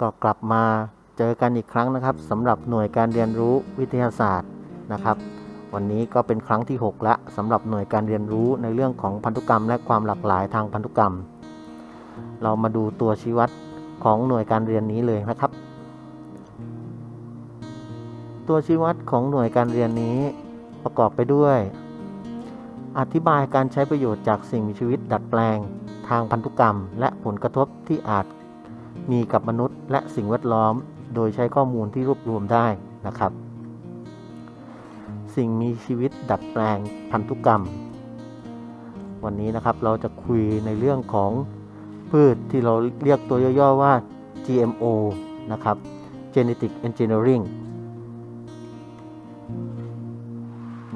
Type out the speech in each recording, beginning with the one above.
ก็กลับมาเจอกันอีกครั้งนะครับสำหรับหน่วยการเรียนรู้วิทยาศาสตร์นะครับ วันนี้ก็เป็นครั้งที่ 6 ละสำหรับหน่วยการเรียนรู้ในเรื่องของพันธุกรรม และความหลากหลายทางพันธุกรรม เรามาดูตัวชี้วัดของหน่วยการเรียนนี้เลยนะครับ ตัวชี้วัดของหน่วยการเรียนนี้ประกอบไปด้วย อธิบายการใช้ประโยชน์จากสิ่งมีชีวิตดัดแปลงทางพันธุกรรม และผลกระทบที่อาจ มีกับมนุษย์และสิ่งแวดล้อม โดยใช้ข้อมูลที่รวบรวมได้นะครับ สิ่งมีชีวิตดัดแปลงพันธุกรรม วันนี้นะครับเราจะคุยในเรื่องของพืชที่เราเรียกตัวย่อๆว่า GMO นะครับ Genetic Engineering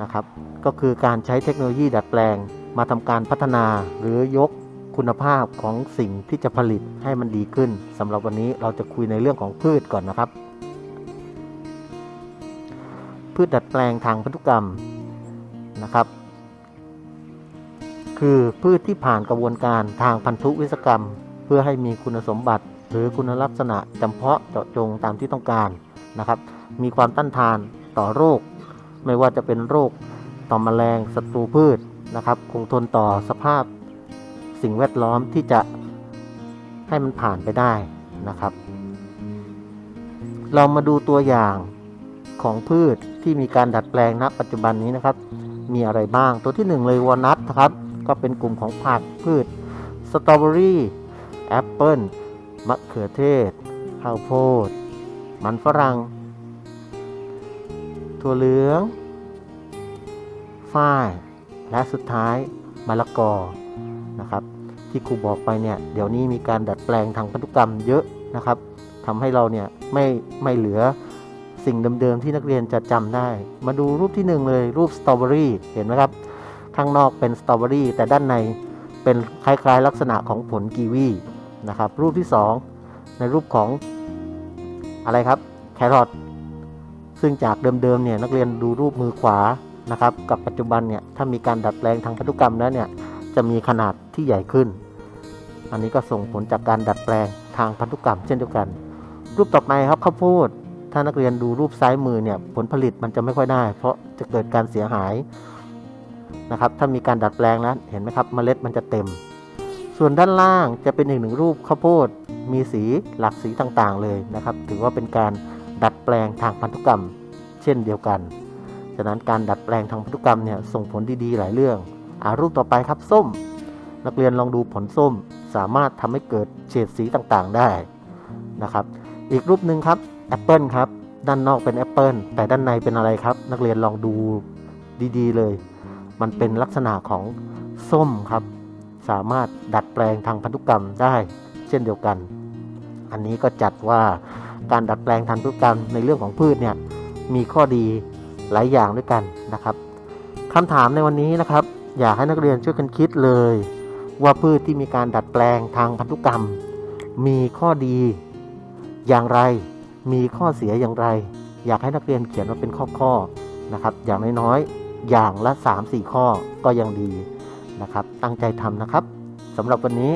นะครับ ก็คือการใช้เทคโนโลยีดัดแปลงมาทำการพัฒนาหรือยก คุณภาพของสิ่งที่จะผลิตให้มันดีขึ้นสำหรับวันนี้เราจะคุยในเรื่องของพืชก่อนนะครับ พืชดัดแปลงทางพันธุกรรมนะครับ คือพืชที่ผ่านกระบวนการทางพันธุวิศกรรม เพื่อให้มีคุณสมบัติ หรือคุณลักษณะจำเพาะเจาะจงตามที่ต้องการนะครับ มีความต้านทานต่อโรค ไม่ว่าจะเป็นโรคต่อมแมลงศัตรูพืชนะครับ คงทนต่อสภาพ สิ่งแวดล้อมที่จะให้มันผ่านไปได้นะครับ เรามาดูตัวอย่างของพืชที่มีการดัดแปลงณปัจจุบันนี้นะครับ มีอะไรบ้างตัวที่หนึ่งเลยวอลนัทนะครับ ก็เป็นกลุ่มของผักพืชสตรอเบอรี่แอปเปิลมะเขือเทศข้าวโพด มันฝรั่ง ถั่วเหลือง ฝ้าย และสุดท้ายมะละกอนะครับ ที่ครูบอกไปเนี่ยเดี๋ยวนี้มีการดัดแปลงทางพันธุกรรมเยอะนะครับทำให้เราเนี่ยไม่ไม่เหลือสิ่งเดิมๆที่นักเรียนจะจำได้ มาดูรูปที่หนึ่งเลยรูปสตรอเบอรี่เห็นไหมครับ ข้างนอกเป็นสตรอเบอรี่แต่ด้านในเป็นคล้ายๆ ลักษณะของผลกีวีนะครับ รูปที่ 2 ในรูปของอะไรครับแครอทซึ่งจากเดิมๆเนี่ยนักเรียนดูรูปมือขวานะครับ กับปัจจุบันเนี่ยถ้ามีการดัดแปลงทางพันธุกรรมแล้วเนี่ย จะมีขนาดที่ใหญ่ขึ้น อันนี้ก็ส่งผลจากการดัดแปลงทางพันธุกรรมเช่นเดียวกัน รูปต่อไปครับข้าวโพดถ้านักเรียนดูรูปซ้ายมือเนี่ยผลผลิตมันจะไม่ค่อยได้ เพราะจะเกิดการเสียหายนะครับถ้ามีการดัดแปลงแล้วเห็นไหมครับเมล็ดมันจะเต็ม ส่วนด้านล่างจะเป็นอีกหนึ่งรูปข้าวโพดมีสีหลากสีต่างๆเลยนะครับ ถือว่าเป็นการดัดแปลงทางพันธุกรรม เช่นเดียวกัน ฉะนั้นการดัดแปลงทางพันธุกรรมเนี่ยส่งผลดีๆหลายเรื่อง อารูปต่อไปครับส้ม นักเรียนลองดูผลส้มสามารถทำให้เกิดเฉดสีต่างๆได้นะครับ อีกรูปหนึ่งครับแอปเปิลครับ ด้านนอกเป็นแอปเปิลแต่ด้านในเป็นอะไรครับ นักเรียนลองดูดีๆเลย มันเป็นลักษณะของส้มครับ สามารถดัดแปลงทางพันธุกรรมได้ เช่นเดียวกัน อันนี้ก็จัดว่าการดัดแปลงทางพันธุกรรมในเรื่องของพืชเนี่ยมีข้อดีหลายอย่างด้วยกันนะครับคำถามในวันนี้นะครับ อยากให้นักเรียนช่วยกันคิดเลย ว่าพืชที่มีการดัดแปลงทางพันธุกรรม มีข้อดีอย่างไร มีข้อเสียอย่างไร อยากให้นักเรียนเขียนมาเป็นข้อๆนะครับ อย่างน้อยๆอย่างละ 3-4 ข้อก็ยังดีนะครับ ตั้งใจทำนะครับสำหรับวันนี้